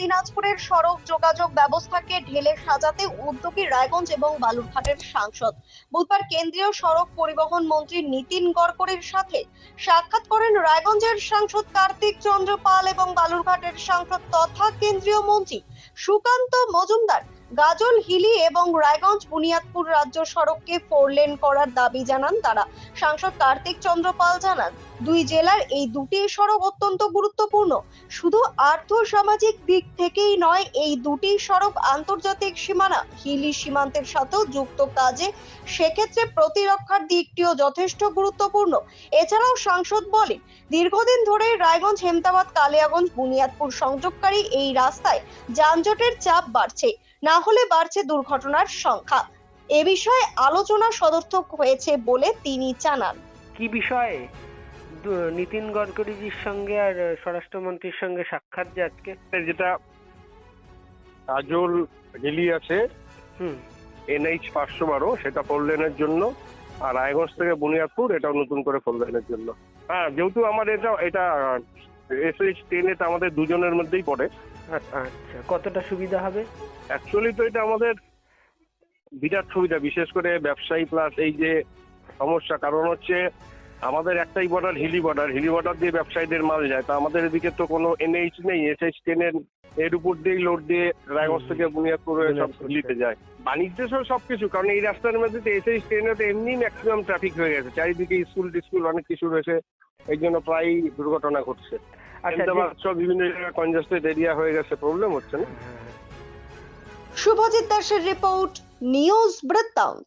দিনাজপুরের সড়ক যোগাযোগ ব্যবস্থাকে ঢেলে সাজাতে উদ্যোগী রায়গঞ্জ এবং বালুরঘাটের সাংসদ। বুধবার কেন্দ্রীয় সড়ক পরিবহন মন্ত্রী নীতিন গডকরির সাথে সাক্ষাৎ করেন রায়গঞ্জের সাংসদ কার্তিক চন্দ্র পাল এবং বালুরঘাটের সাংসদ তথা কেন্দ্রীয় মন্ত্রী সুকান্ত মজুমদার। গাজল, হিলি এবং রায়গঞ্জ, বুনিয়াদপুর রাজ্য সড়ককে ফোর লেন করার দাবি জানান তারা। সাংসদ কার্তিক চন্দ্র পাল জানান দুই জেলার এই দুটি সড়ক অত্যন্ত গুরুত্বপূর্ণ। শুধু আর্থ সামাজিক দিক থেকেই নয়, এই দুটি সড়ক আন্তর্জাতিক সীমানা, হিলি সীমান্তের সাথেও যুক্ত কাজে সেক্ষেত্রে প্রতিরক্ষার দিকটিও যথেষ্ট গুরুত্বপূর্ণ। এছাড়াও সাংসদ বলেন, দীর্ঘদিন ধরে রায়গঞ্জ, হেমতাবাদ, কালিয়াগঞ্জ, বুনিয়াদপুর সংযোগকারী এই রাস্তায় যানজটের চাপ বাড়ছে, না হলে বাড়ছে দুর্ঘটনার সংখ্যা। এ বিষয়ে আলোচনা সদর্থক হয়েছে বলে তিনি জানান। কি বিষয়ে? নীতিন গডকরিজির সঙ্গে আর স্বরাষ্ট্রমন্ত্রীর সঙ্গে সাক্ষাৎ যে আজকে? যেটা কাজল হিলি আছে হুম। এনএইচ পাঁচশো বারো সেটা ফোর লেনের জন্য আর রায়গঞ্জ থেকে বুনিয়াদপুর এটাও নতুন করে ফোর লেনের জন্য। হ্যাঁ যেহেতু আমার এটা এটা এসএইচ টেন এটা আমাদের দুজনের মধ্যেই পড়ে। আ- আচ্ছা। কতটা সুবিধা হবে? অ্যাকচুয়ালি তো এটা আমাদের বিরাট সুবিধা বিশেষ করে ব্যবসায়ী প্লাস এই যে সমস্যা। কারণ হচ্ছে আমাদের একটাই border Hili border Hili border দিয়ে ব্যবসায়ীদের মাল যায়। তা আমাদের এদিকে তো কোনো এনএইচ নেই। এসএইচ টেনের এর এর উপর দিয়েই লোড দিয়ে রায়গঞ্জ থেকে বুনিয়াদপুর হয়ে সব হিলিতে যায়। বাণিজ্য সহ সবকিছু কারণ এই রাস্তার মধ্যে তো এসএইচ ট্রেনে তো এমনি ম্যাক্সিমাম ট্রাফিক হয়ে গেছে। চারিদিকে স্কুল টিস্কুল অনেক কিছু রয়েছে। এই জন্য প্রায় দুর্ঘটনা ঘটছে। আচ্ছা আহমেদাবাদ সব বিভিন্ন জায়গায় কনজাস্টেড এরিয়া হয়ে গেছে। প্রবলেম হচ্ছে না। হ্যাঁ, শুভজিৎ দাসের রিপোর্ট নিউজ বৃত্তান্ত।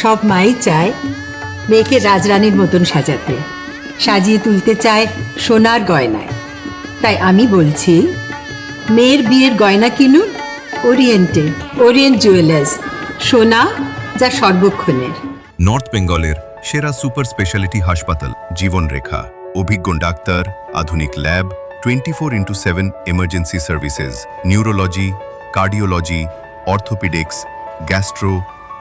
সব মাই চায় মেয়েকে রাজরানীর মতন সাজাতে। সাজিয়ে তুলতে চায় সোনার গয়নায়। তাই আমি বলছি, মেয়ের বিয়ের গয়না কিনুন, ওরিয়েন্টে, ওরিয়েন্ট জুয়েলার্স, সোনা যা সর্বক্ষণের। নর্থ বেঙ্গলের সেরা সুপার স্পেশালিটি হাসপাতাল, জীবনরেখা, অভিজ্ঞ ডাক্তার, আধুনিক lab, twenty four into seven emergency services, neurology, cardiology, orthopaedics, gastro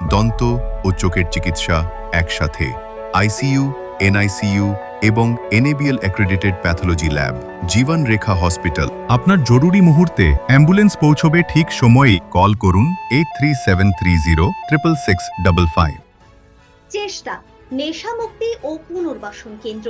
দন্ত ও চোখের চিকিৎসা একসাথে। আইসিইউ, এনআইসিইউ এবং NABL accredited pathology lab, Jibon Rekha hospital. আপনার জরুরি মুহূর্তে অ্যাম্বুলেন্স পৌঁছবে ঠিক সময়েই কল করুন eight three seven three zero triple six double five চেষ্টা নেশা মুক্তি ও পুনর্বাসন কেন্দ্র।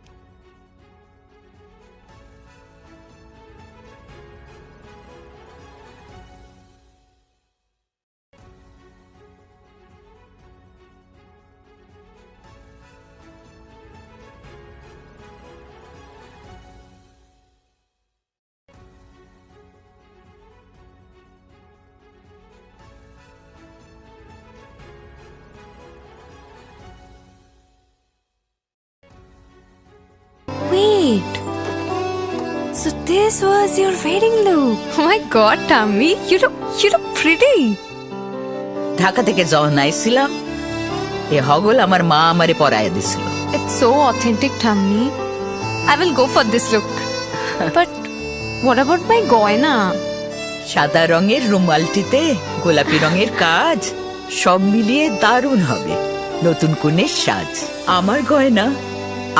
this was your wedding look. Oh my God, Tommy, you look you look pretty. Dhaka থেকে যখন আইছিলাম এ হগল আমার মা আমারে পরায় দিছিল। It's so authentic tummy I will go for this look but what about my গয়না? সাদা রঙের রুমালটিতে গোলাপি রঙের কাজ সব মিলিয়ে দারুণ হবে। নতুন কোনের সাজ। আমার গয়না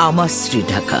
আমার শ্রী ঢাকা